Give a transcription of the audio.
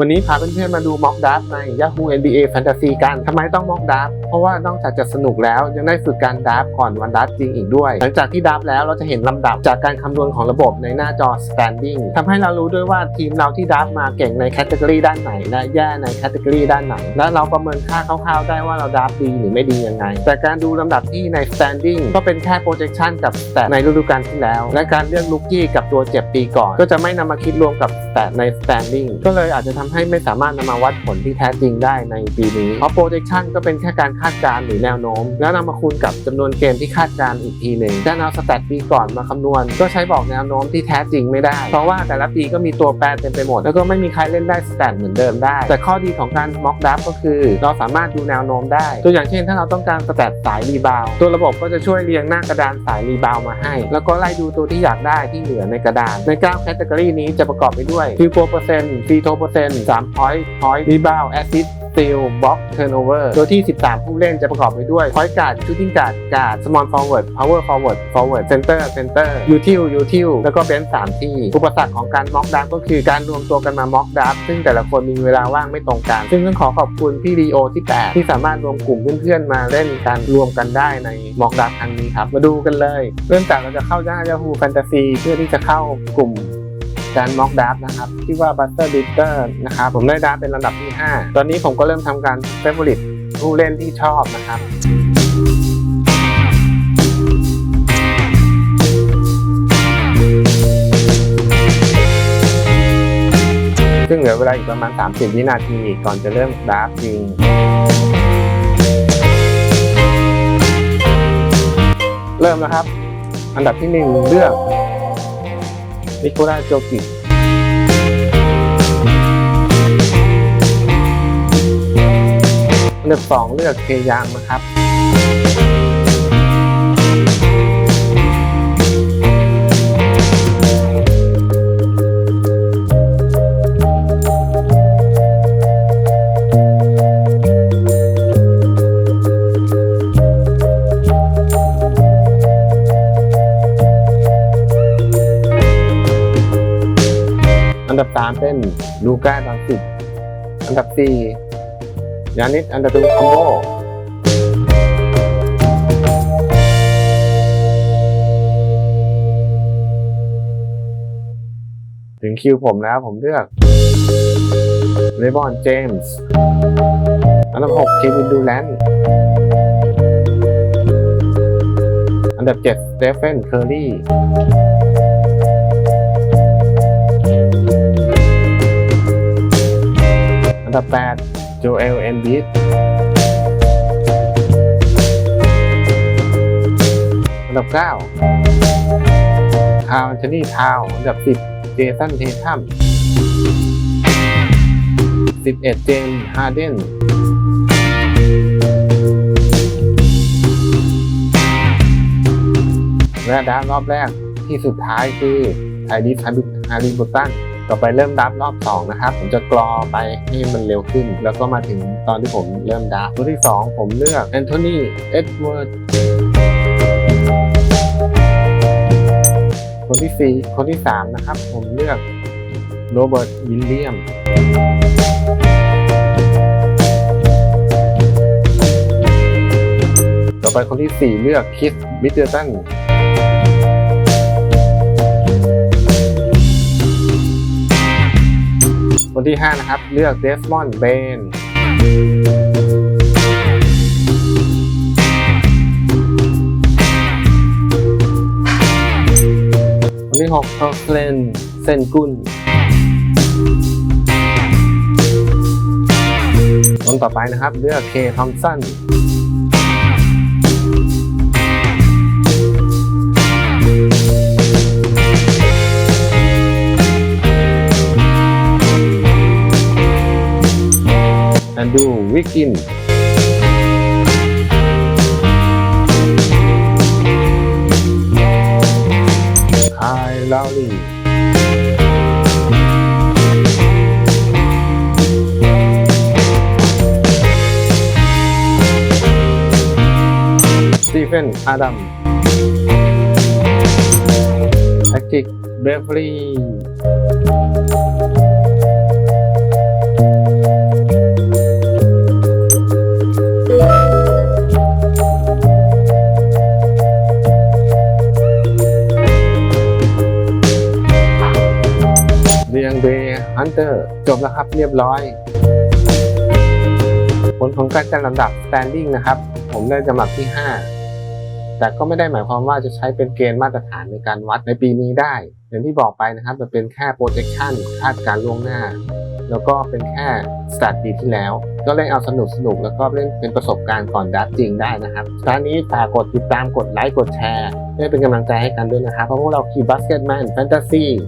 วันนี้พาเพื่อนๆมาดูม็อกดัฟใน Yahoo NBA Fantasy กันทำไมต้องม็อกดัฟเพราะว่านอกจากจะสนุกแล้วยังได้ฝึกการดัฟก่อนวันดัฟจริงอีกด้วย หลังจากที่ดัฟแล้วเราจะเห็นลำดับจากการคำนวณของระบบในหน้าจอ standing ทำให้เรารู้ด้วยว่าทีมเราที่ดัฟมาเก่งในแคตตากรีด้านไหน และแย่ในแคตตากรีด้านไหน และเราประเมินค่าคร่าวๆได้ว่าเราดัฟดีหรือไม่ดียังไง แต่การดูลำดับที่ใน standing ก็เป็นแค่ projection กับ stat ในฤดูกาลที่แล้ว และการเลือกลูกกี้กับตัวเจ็บปีก่อน ก็จะไม่นำมาคิดรวมกับ stat ใน standing ก็เลยอาจจะทำำให้ไม่สามารถนำมาวัดผลที่แท้จริงได้ในปีนี้ เพราะ projection ก็เป็นแค่การคาดการณ์หรือแนวโน้ม แล้วนำมาคูณกับจำนวนเกมที่คาดการณ์อีกทีหนึ่งแต่เอาสแตทปีก่อนมาคำนวณ ก็ใช้บอกแนวโน้มที่แท้จริงไม่ได้ เพราะว่าแต่ละปีก็มีตัวแปรเต็มไปหมด แล้วก็ไม่มีใครเล่นได้สแตทเหมือนเดิมได้ แต่ข้อดีของการม็อกดับก็คือเราสามารถดูแนวโน้มได้ ตัวอย่างเช่น ถ้าเราต้องการสแตทสายรีบาวตัวระบบก็จะช่วยเรียงหน้ากระดานสายรีบาวมาให้ แล้วก็ไล่ดูตัวที่อยากได้ที่เหลือในกระดานใน9แคตตากรีนี้จะประกอบไปด้วยฟิวโปรเปอร์เซ็นต์ฟีโทเปอร์เซ็น3 point point rebound assist steal block turnover ตัวที่ 13 ผู้เล่นจะประกอบไปด้วยพอยต์การ์ดชุดที่การ์ guard shooting guard guard small forward power forward forward center ตอร์ยูทิลยูทิลแล้วก็เบนส์สามที่ อุปสรรคของการม็อกดับก็คือการรวมตัวกันมาม็อกดับซึ่งแต่ละคนมีเวลาว่างไม่ตรงกัน ซึ่งต้องขอขอบคุณพี่รีโอที่ 8 ที่สามารถรวมกลุ่มเพื่อนๆมาเล่นการรวมกันได้ในม็อกดับครั้งนี้ครับ มาดูกันเลย เริ่มจากเราจะเข้าหน้ายาหูแฟนตาซีเพื่อที่จะเข้ากลุ่ม การม็อกดับนะครับที่ว่า Buster Beater นะครับผมได้ดับเป็นลำดับที่ 5 ตอนนี้ผมก็เริ่มทำการเฟเวอริตผู้เล่นที่ชอบนะครับซึ่งเหลือเวลาอีกประมาณ 30 วินาที ก่อนจะเริ่มดับจริง เริ่มแล้วครับ อันดับที่ 1 เลือก มิโคราโจกิเลือกสองเลือกเคยางนะครับ เป็นลูก้าดอนซิกอันดับสี่ยานิสอันดับตูคอมโบถึงคิวผมแล้วผมเลือกเลบอนเจมส์อันดับหกเควินดูแลนอันดับเจ็ดสเตฟนเคอร์รี่ ดับ8โจเอล เอนบิสอันดับ9คาร์ลเทนี่ทาวอันดับ 10 เจสันเททัม11 เจมส์ฮาร์เดนและดาร์รอบแรกที่สุดท้ายคือไทดิสฮาริบุตัน ต่อไปเริ่มดับรอบ2นะครับผมจะกรอไปให้มันเร็วขึ้น แล้วก็มาถึงตอนที่ผมเริ่มดับตัวที่ 2 ผมเลือกแอนโทนีเอ็ดเวิร์ดคนที่ 4 คนที่ 3 นะครับ ผมเลือกโรเบิร์ตวิลเลียมต่อไปคนที่ 4 เลือกคิสมิดเดิลตัน ที่ 5 นะครับ เลือกเดสมอนเบนคนที่6เออร์เลนเซนกุนคนต่อไปนะครับ เลือกเคทอมสัน ดูวิกินคายลาวลีสตีเฟนอาดัมแอคติกเบฟลี Hunter จบแล้วครับเรียบร้อย ผลของการจัดลำดับ standing นะครับ ผมได้ลำดับที่ 5 แต่ก็ไม่ได้หมายความว่าจะใช้เป็นเกณฑ์มาตรฐานในการวัดในปีนี้ได้ อย่างที่บอกไปนะครับมันเป็นแค่ projection คาดการล่วงหน้า แล้วก็เป็นแค่สตัดปีที่แล้ว ก็เล่นเอาสนุกสนุกแล้วก็เล่นเป็นประสบการณ์ก่อนดัดจริงได้นะครับครั้งนี้ฝากกดติดตามกดไลค์กดแชร์เพื่อเป็นกำลังใจให้กันด้วยนะครับเพราะพวกเราคือ Basketman Fantasy